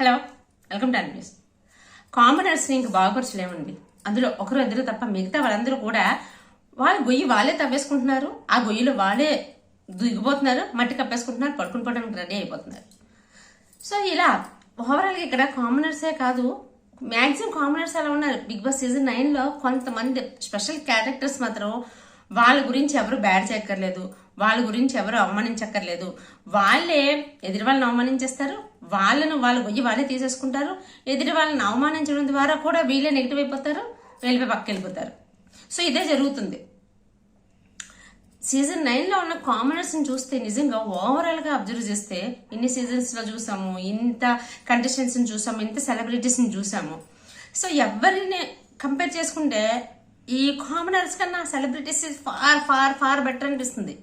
Hello welcome to news కామనర్స్ని ఇంక బాగుపరచలేమండి అందులో ఒకరు ఇద్దరు తప్ప మిగతా వాళ్ళందరూ కూడా వాళ్ళ గొయ్యి వాళ్ళే తవ్వేసుకుంటున్నారు. ఆ గొయ్యిలో వాళ్ళే దిగిపోతున్నారు మట్టి కప్పేసుకుంటున్నారు పడుకుని పోవడానికి రెడీ అయిపోతున్నారు. సో ఇలా ఓవరాల్గా ఇక్కడ కామనర్సే కాదు. మ్యాక్సిమం కామనర్స్ అలా ఉన్నారు? బిగ్ బాస్ సీజన్ నైన్లో కొంతమంది స్పెషల్ క్యారెక్టర్స్ మాత్రం వాళ్ళ గురించి ఎవరు బ్యాడ్ చేయక్కర్లేదు వాళ్ళ గురించి ఎవరు అవమానించక్కర్లేదు. వాళ్ళే ఎదురు వాళ్ళని అవమానించేస్తారు వాళ్ళను వాళ్ళు గొయ్యి వాళ్ళే తీసేసుకుంటారు. ఎదుటి వాళ్ళని అవమానించడం ద్వారా కూడా వీళ్ళే నెగిటివ్ అయిపోతారు వెళ్ళిపోయి పక్క వెళ్ళిపోతారు. సో ఇదే జరుగుతుంది. సీజన్ నైన్లో ఉన్న కామనర్స్ని చూస్తే నిజంగా ఓవరాల్గా అబ్జర్వ్ చేస్తే ఇన్ని సీజన్స్లో చూసాము ఇంత కంటెస్టెంట్స్ని చూసాము ఇంత సెలబ్రిటీస్ని చూసాము. సో ఎవరిని కంపేర్ చేసుకుంటే ఈ కామనర్స్ కన్నా celebrities far far far better అనిపిస్తుంది.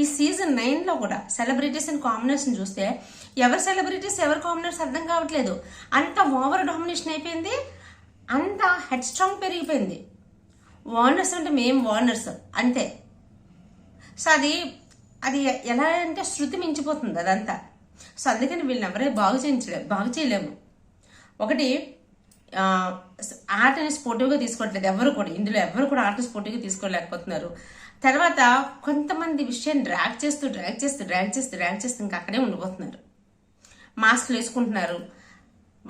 ఈ సీజన్ నైన్లో కూడా సెలబ్రిటీస్ అండ్ కాంబినేషన్ చూస్తే ఎవరు సెలబ్రిటీస్ ఎవరు కాంబినేషన్ అర్థం కావట్లేదు. అంత ఓవర్ డామినేషన్ అయిపోయింది. అంత హెడ్ స్ట్రాంగ్ పెరిగిపోయింది. ఓనర్స్ అంటే మేము వార్నర్స్ అంతే. సో అది అది ఎలా అంటే శృతి మించిపోతుంది అదంతా. సో అందుకని వీళ్ళని ఎవరే బాగు చేయించలేదు బాగు చేయలేము. ఒకటి ఆర్ట్ ఆటని స్పోర్టివ్గా తీసుకోవట్లేదు ఎవరు కూడా ఇందులో ఎవరు కూడా ఆటని స్పోర్టివ్గా తీసుకోలేకపోతున్నారు. తర్వాత కొంతమంది విషయాన్ని డ్రాగ్ చేస్తూ డ్రాగ్ చేస్తూ డ్రాగ్ చేస్తూ డ్రాగ్ చేస్తూ ఇంకా అక్కడే ఉండిపోతున్నారు. మాస్కులు వేసుకుంటున్నారు.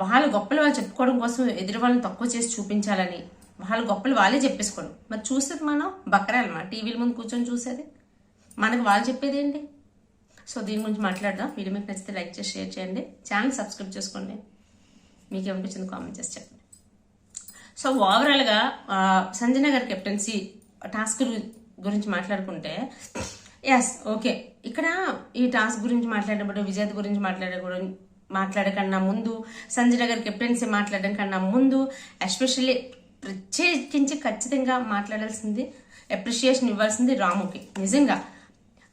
వాళ్ళ గొప్పలు వాళ్ళు చెప్పుకోవడం కోసం ఎదురు వాళ్ళని తక్కువ చేసి చూపించాలని వాళ్ళ గొప్పలు వాళ్ళే చెప్పేసుకోవడం. మరి చూసేది మనం బకరాలమా టీవీల ముందు కూర్చొని చూసేది? మనకు వాళ్ళు చెప్పేది ఏంటి? సో దీని గురించి మాట్లాడదాం. వీడియో మీకు నచ్చితే లైక్ చేసి షేర్ చేయండి. ఛానల్ సబ్స్క్రైబ్ చేసుకోండి. మీకు ఏమనిపించింది కామెంట్ చేసి చెప్పండి. సో ఓవరాల్గా సంజయ్ నగర్ కెప్టెన్సీ టాస్క్ గురించి మాట్లాడుకుంటే ఎస్ ఓకే ఇక్కడ ఈ టాస్క్ గురించి మాట్లాడేటప్పుడు విజేత గురించి మాట్లాడే మాట్లాడకన్నా ముందు సంజయ్ నగర్ కెప్టెన్సీ మాట్లాడడం కన్నా ముందు ఎస్పెషల్లీ ప్రత్యేకించి ఖచ్చితంగా మాట్లాడాల్సింది అప్రిషియేషన్ ఇవ్వాల్సింది రాముకి. నిజంగా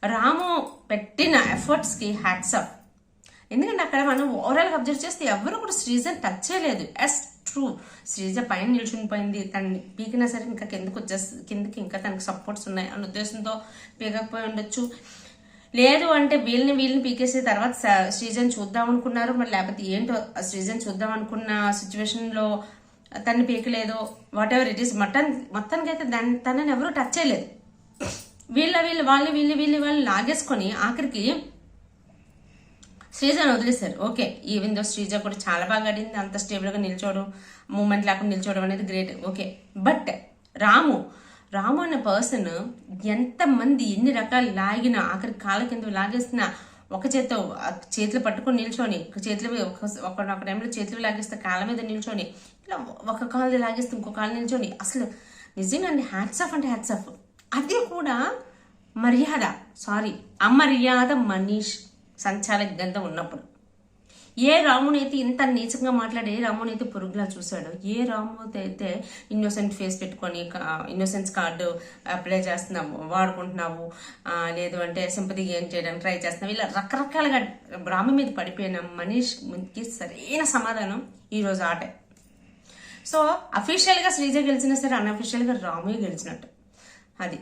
రాము పెట్టిన ఎఫర్ట్స్కి హ్యాట్సప్ ఎందుకంటే అక్కడ మనం ఓవరాల్గా అబ్జర్వ్ చేస్తే ఎవరు కూడా శ్రీజన్ టచ్ చేయలేదు. ఎస్ ట్రూ శ్రీజ పైన నిలుచునిపోయింది తను పీకినా సరే ఇంకా కిందకు వచ్చేసి కిందకి ఇంకా తనకి సపోర్ట్స్ ఉన్నాయి అన్న ఉద్దేశంతో పీకకపోయి ఉండొచ్చు. లేదు అంటే వీళ్ళని వీళ్ళని పీకేసే తర్వాత స- శ్రీజన్ చూద్దాం అనుకున్నారు. మరి లేకపోతే ఏంటో ఆ శ్రీజన్ చూద్దాం అనుకున్న సిచ్యువేషన్లో తను పీకలేదు. Whatever it is mutton మొత్తానికి అయితే దాన్ని తనని ఎవరు టచ్ చేయలేదు. వీళ్ళ వీళ్ళు వాళ్ళు వీళ్ళు వీళ్ళు వాళ్ళు లాగేసుకొని ఆఖరికి శ్రీజను వదిలేశారు. ఓకే ఈవెన్ దో శ్రీజ కూడా చాలా బాగా ఆడింది అంత స్టేబుల్గా నిల్చోవడం మూమెంట్ లేకుండా నిల్చోవడం అనేది great okay but Ramu Ramu అనే పర్సన్ ఎంతమంది ఎన్ని రకాలు లాగిన ఆఖరి కాళ్ళ కింద లాగేసిన ఒక చేత్తో చేతులు పట్టుకొని నిల్చొని చేతులు ఒక ఒక టైంలో చేతులు లాగేస్తే కాళ్ళ మీద నిల్చొని ఇలా ఒక కాలు లాగేస్తే ఇంకో కాలు నిల్చొని అసలు నిజంగా అండి హ్యాట్స్ ఆఫ్ అంటే హ్యాట్స్ ఆఫ్ అది కూడా మర్యాద సారీ అమర్యాద మనీష్ సంచాలక గంధం ఉన్నప్పుడు. ఏ రామునైతే ఇంత నీచంగా మాట్లాడే ఏ రామునైతే పురుగులా చూశాడు ఏ రాము అయితే ఇన్నోసెంట్ ఫేస్ పెట్టుకొని ఇన్నోసెన్స్ కార్డు అప్లై చేస్తున్నావు వాడుకుంటున్నావు లేదు అంటే సింపతి గేమ్ చేయడానికి ట్రై చేస్తున్నావు ఇలా రకరకాలుగా రాము మీద పడిపోయిన ముందుకి సరైన సమాధానం ఈరోజు ఆటే. సో అఫీషియల్గా శ్రీజ గెలిచినా సరే అన్అఫీషియల్గా రాము గెలిచినట్టు. అది.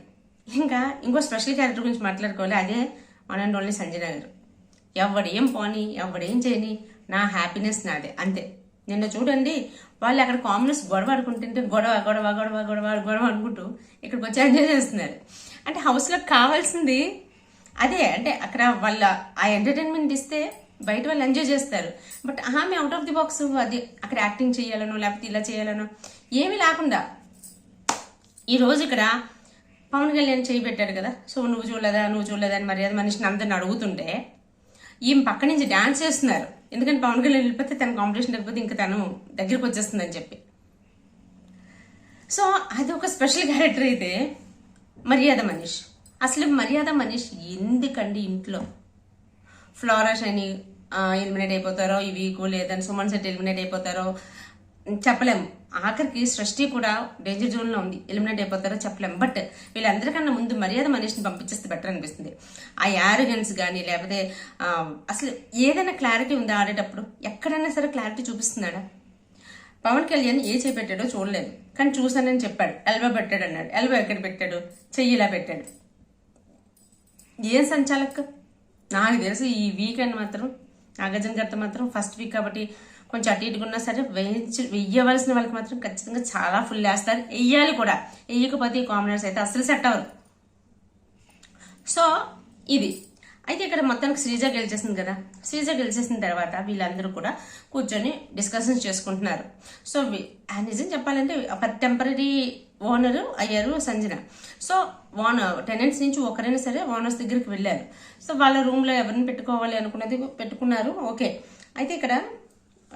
ఇంకా ఇంకో స్పెషల్ క్యారెక్టర్ గురించి మాట్లాడుకోవాలి అదే వన్ అండ్ ఓన్లీ సంజన గారు. ఎవడేం పోని ఎవడేం చేయని నా హ్యాపీనెస్ నాదే అంతే. నిన్న చూడండి వాళ్ళు అక్కడ కామ్యూనిస్ట్ గొడవ ఆడుకుంటుంటే గొడవ గొడవ గొడవ గొడవ గొడవ అనుకుంటూ ఇక్కడికి వచ్చి ఎంజాయ్ చేస్తున్నారు. అంటే హౌస్లో కావాల్సింది అదే అంటే అక్కడ వాళ్ళ ఆ ఎంటర్టైన్మెంట్ ఇస్తే బయట వాళ్ళు ఎంజాయ్ చేస్తారు. బట్ ఆమె అవుట్ ఆఫ్ ది బాక్స్ అది అక్కడ యాక్టింగ్ చేయాలనో లేకపోతే ఇలా చేయాలనో ఏమీ లేకుండా ఈ రోజు ఇక్కడ పవన్ కళ్యాణ్ చేయి పెట్టాడు కదా. సో నువ్వు చూడలేదా నువ్వు చూడలేదా అని మర్యాద మనిషిని అందరిని అడుగుతుంటే ఈమె పక్క నుంచి డాన్స్ చేస్తున్నారు. ఎందుకంటే పవన్ కళ్యాణ్ వెళ్ళిపోతే తన కాంపిటీషన్ లేకపోతే ఇంకా తను దగ్గరికి వచ్చేస్తుందని చెప్పి. సో అది ఒక స్పెషల్ క్యారెక్టర్ అయితే మర్యాద మనీష్. అసలు మర్యాద మనీష్ ఎందుకండి ఇంట్లో? ఫ్లోరాష్ అని ఎలిమినేట్ అయిపోతారో ఈ వీక్ లేదని సుమన్ సెట్ ఎలిమినేట్ అయిపోతారో చెప్పలేము. ఆఖరికి సృష్టి కూడా డేంజర్ జోన్లో ఉంది. ఎలిమినేట్ అయిపోతారో చెప్పలేం. బట్ వీళ్ళందరికన్నా ముందు మర్యాద మనిషిని పంపించేస్తే బెటర్ అనిపిస్తుంది. ఆ యారగన్స్ కానీ లేకపోతే అసలు ఏదైనా క్లారిటీ ఉందా ఆడేటప్పుడు? ఎక్కడైనా సరే క్లారిటీ చూపిస్తున్నాడా? పవన్ కళ్యాణ్ ఏ చేపెట్టాడో చూడలేదు. కానీ చూసానని చెప్పాడు. ఎల్బో పెట్టాడు అన్నాడు. ఎల్బో ఎక్కడ పెట్టాడు? చెయ్యి ఇలా పెట్టాడు. ఏం సంచాలక్? నాకు తెలిసి ఈ వీకెండ్ మాత్రం నాగార్జున గారితో మాత్రం ఫస్ట్ వీక్ కాబట్టి కొంచెం అటు ఇటుగా ఉన్నా సరే వేయించి వెయ్యవలసిన వాళ్ళకి మాత్రం ఖచ్చితంగా చాలా ఫుల్ వేస్తారు. వెయ్యాలి కూడా. వెయ్యకపోతే ఈ కామనర్స్ అయితే అసలు సెట్ అవ్వరు. సో ఇది. అయితే ఇక్కడ మొత్తానికి శ్రీజ గెలిచేసింది కదా. శ్రీజ గెలిచేసిన తర్వాత వీళ్ళందరూ కూడా కూర్చొని డిస్కషన్స్ చేసుకుంటున్నారు. సో ఆ నిజం చెప్పాలంటే టెంపరీ ఓనర్ అయ్యారు సంజన. సో ఓనర్ టెనెంట్స్ నుంచి ఒకరైనా సరే ఓనర్స్ దగ్గరికి వెళ్ళారు. సో వాళ్ళ రూమ్లో ఎవరిని పెట్టుకోవాలి అనుకున్నది పెట్టుకున్నారు. ఓకే. అయితే ఇక్కడ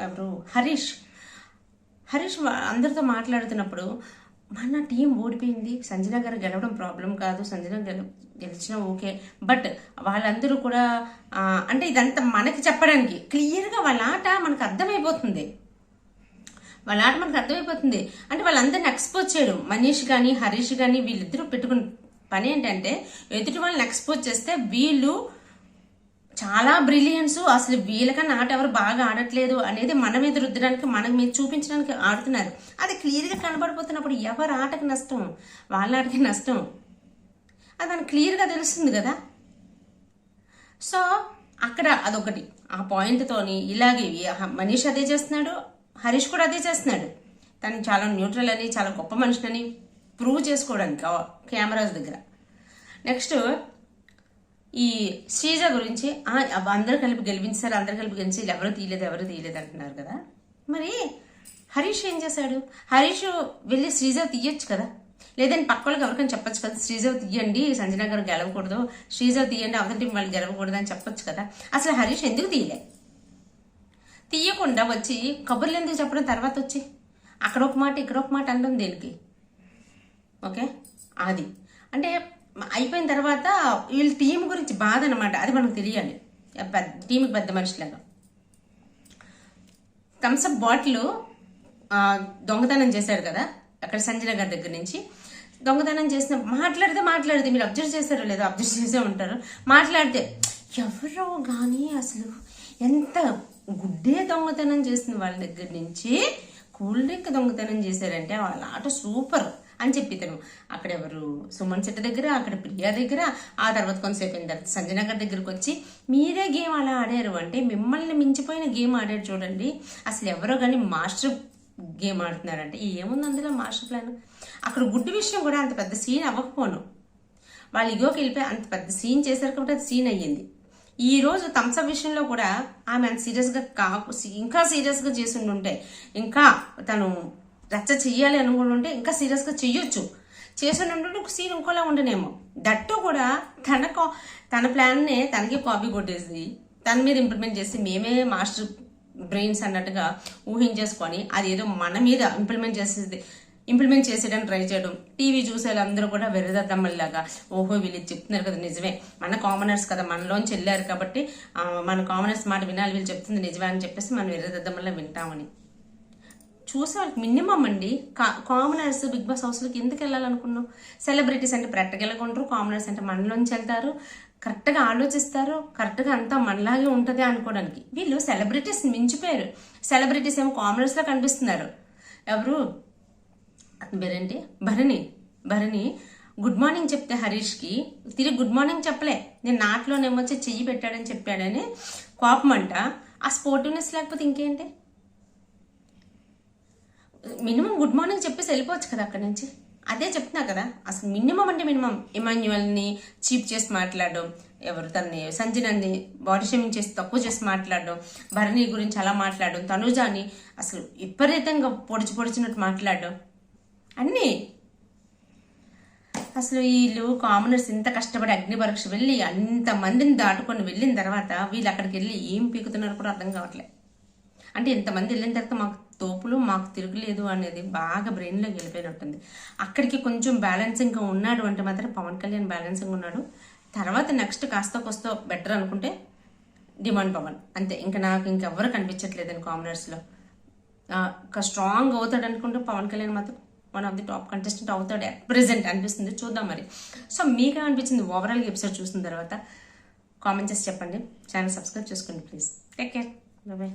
ఎవరు? హరీష్. హరీష్ అందరితో మాట్లాడుతున్నప్పుడు మన టీం ఓడిపోయింది. సంజన గారు గెలవడం ప్రాబ్లం కాదు. సంజన గెల గెలిచినా ఓకే. బట్ వాళ్ళందరూ కూడా అంటే ఇదంతా మనకి చెప్పడానికి క్లియర్గా వాళ్ళ ఆట మనకు అర్థమైపోతుంది. వాళ్ళ ఆట మనకు అర్థమైపోతుంది. అంటే వాళ్ళందరిని ఎక్స్పోజ్ చేయడం. మనీష్ కానీ హరీష్ కానీ వీళ్ళిద్దరూ పెట్టుకున్న పని ఏంటంటే ఎదుటి వాళ్ళని ఎక్స్పోజ్ చేస్తే వీళ్ళు చాలా బ్రిలియన్స్ అసలు వీళ్ళకన్నా ఆట ఎవరు బాగా ఆడట్లేదు అనేది మన మీద రుద్దడానికి మన మీద చూపించడానికి ఆడుతున్నారు. అది క్లియర్గా కనబడిపోతున్నప్పుడు ఎవరు ఆటకి నష్టం? వాళ్ళ ఆటకి నష్టం. అది మనకు క్లియర్గా తెలుస్తుంది కదా. సో అక్కడ అదొకటి. ఆ పాయింట్తోని ఇలాగే మనీష్ అదే చేస్తున్నాడు హరీష్ కూడా అదే చేస్తున్నాడు. తను చాలా న్యూట్రల్ అని చాలా గొప్ప మనిషిని ప్రూవ్ చేసుకోవడానికి కెమెరాస్ దగ్గర. నెక్స్ట్ ఈ శ్రీజ గురించి అందరు కలిపి గెలిపించారు అందరు కలిపి గెలిచి ఎవరు తీయలేదు ఎవరు తీయలేదు అంటున్నారు కదా. మరి హరీష్ ఏం చేశాడు? హరీష్ వెళ్ళి శ్రీజ తీయొచ్చు కదా. లేదని పక్క వాళ్ళకి ఎవరికైనా చెప్పొచ్చు కదా శ్రీజ తీయండి సంజన గారు గెలవకూడదు శ్రీజ తీయండి అవతల టీం వాళ్ళు గెలవకూడదు అని చెప్పొచ్చు కదా. అసలు హరీష్ ఎందుకు తీయలే? తీయకుండా వచ్చి కబుర్లు ఎందుకు చెప్పడం తర్వాత వచ్చి? అక్కడ ఒక మాట ఇక్కడ ఒక మాట అనడం దేనికి? ఓకే? అది అంటే అయిపోయిన తర్వాత వీళ్ళ టీం గురించి బాధ అనమాట అది మనకు తెలియాలి. పెద్ద టీంకి పెద్ద మనుషులాగా థమ్స్అప్ బాటిల్ దొంగతనం చేశారు కదా? అక్కడ సంజన గారి దగ్గర నుంచి. దొంగతనం చేసిన మాట్లాడితే మాట్లాడితే మీరు అబ్జర్వ్ చేశారో లేదో అబ్జర్వ్ చేసే ఉంటారు. మాట్లాడితే ఎవరో కానీ అసలు ఎంత గుడ్డే దొంగతనం చేసిన వాళ్ళ దగ్గర నుంచి కూల్ డ్రింక్ దొంగతనం చేశారంటే వాళ్ళ ఆట సూపర్. అని చెప్పి తను అక్కడ ఎవరు సుమన్ చెట్టు దగ్గర అక్కడ ప్రియా దగ్గర ఆ తర్వాత కొంతసేపు అయిన తర్వాత సంజన గారి దగ్గరకు వచ్చి మీరే గేమ్ అలా ఆడారు అంటే మిమ్మల్ని మించిపోయిన గేమ్ ఆడారు చూడండి. అసలు ఎవరో కానీ మాస్టర్ గేమ్ ఆడుతున్నారంటే ఏముంది అందులో మాస్టర్ ప్లాన్? అక్కడ గుడ్డు విషయం కూడా అంత పెద్ద సీన్ అవ్వకపోను. వాళ్ళు ఇగోకి వెళ్ళిపోయి అంత పెద్ద సీన్ చేశారు కాబట్టి అది సీన్ అయ్యింది. ఈ రోజు థమ్స్అప్ విషయంలో కూడా ఆమె అంత సీరియస్గా కాకు ఇంకా సీరియస్గా చేసి ఉంటే ఇంకా తను రచ్చ చెయ్యాలి అనుకుంటుంటే ఇంకా సీరియస్గా చెయ్యొచ్చు. చేసి ఒక సీన్ ఇంకోలా ఉండనేమో. దట్టు కూడా తన కా- తన ప్లాన్నే తనకి కాపీ కొట్టేసి తన మీద ఇంప్లిమెంట్ చేసి మేమే మాస్టర్ బ్రెయిన్స్ అన్నట్టుగా ఊహించేసుకొని అది ఏదో మన మీద ఇంప్లిమెంట్ చేసేది ఇంప్లిమెంట్ చేసేయడానికి ట్రై చేయడం. టీవీ చూసే అందరూ కూడా వెర్రదద్దమ్మల్లాగా ఓహో వీళ్ళు చెప్తున్నారు కదా నిజమే. మన కామనర్స్ కదా మనలోంచి వెళ్ళారు కాబట్టి మన కామనర్స్ మాట వినాలి వీళ్ళు చెప్తుంది నిజమే అని చెప్పేసి మనం వెర్రదద్దమ్మల్లా వింటామని. చూసే వాళ్ళకి మినిమం అండి. కా- కామనర్స్ బిగ్ బాస్ హౌస్లోకి ఎందుకు వెళ్ళాలనుకున్నాం సెలబ్రిటీస్ అంటే ప్రాక్టికల్గా కామనర్స్ అంటే మనలోంచి వెళ్తారు. కరెక్ట్గా ఆలోచిస్తారు కరెక్ట్గా అంతా మనలాగే ఉంటుంది అనుకోవడానికి. వీళ్ళు సెలబ్రిటీస్ మించిపోయారు. సెలబ్రిటీస్ ఏమో కామనర్స్లో కనిపిస్తున్నారు. ఎవరు? అతని భరణి. భరణి గుడ్ మార్నింగ్ చెప్తే హరీష్కి తిరిగి గుడ్ మార్నింగ్ చెప్పలే. నేను నాట్లోనేమొచ్చి చెయ్యి పెట్టాడని చెప్పాడని కోపం అంట ఆ స్పోర్టివ్నెస్ లేకపోతే ఇంకేంటి? మినిమం గుడ్ మార్నింగ్ చెప్పేసి వెళ్ళిపోవచ్చు కదా అక్కడి నుంచి? అదే చెప్తున్నా కదా అసలు మినిమం అంటే మినిమం. ఇమాన్యువల్ని చీప్ చేసి మాట్లాడడం ఎవరు తన్ని సంజనాన్ని బాడీ షేమింగ్ చేసి తక్కువ చేసి మాట్లాడడం భరణి గురించి అలా మాట్లాడడం తనుజాని అసలు విపరీతంగా పొడిచి పొడిచినట్టు మాట్లాడడం అన్నీ. అసలు వీళ్ళు కామనర్స్ ఇంత కష్టపడి అగ్ని పరీక్ష వెళ్ళి అంత మందిని దాటుకొని వెళ్ళిన తర్వాత వీళ్ళు అక్కడికి వెళ్ళి ఏం పీకుతున్నారో కూడా అర్థం కావట్లే. అంటే ఇంతమంది వెళ్ళిన తర్వాత మాకు తోపులు మాకు తిరుగులేదు అనేది బాగా బ్రెయిన్లో వెళ్ళిపోయినట్టుంది అక్కడికి కొంచెం బ్యాలెన్సింగ్గా ఉన్నాడు అంటే మాత్రం పవన్ కళ్యాణ్ బ్యాలెన్సింగ్ ఉన్నాడు. తర్వాత నెక్స్ట్ కాస్త కొస్త బెటర్ అనుకుంటే డిమాండ్ పవన్. అంతే ఇంకా నాకు ఇంకెవ్వరు కనిపించట్లేదండి కామనర్స్లో ఇంకా స్ట్రాంగ్ అవుతాడు అనుకుంటే పవన్ కళ్యాణ్ మాత్రం one of the top contestant అవుతాడు అట్ ప్రెసెంట్ అనిపిస్తుంది. చూద్దాం మరి. సో మీకే అనిపించింది ఓవరాల్గా ఎపిసోడ్ చూసిన తర్వాత? కామెంట్ చేసి చెప్పండి. ఛానల్ సబ్స్క్రైబ్ చేసుకోండి ప్లీజ్ టేక్ కేర్ బాయ్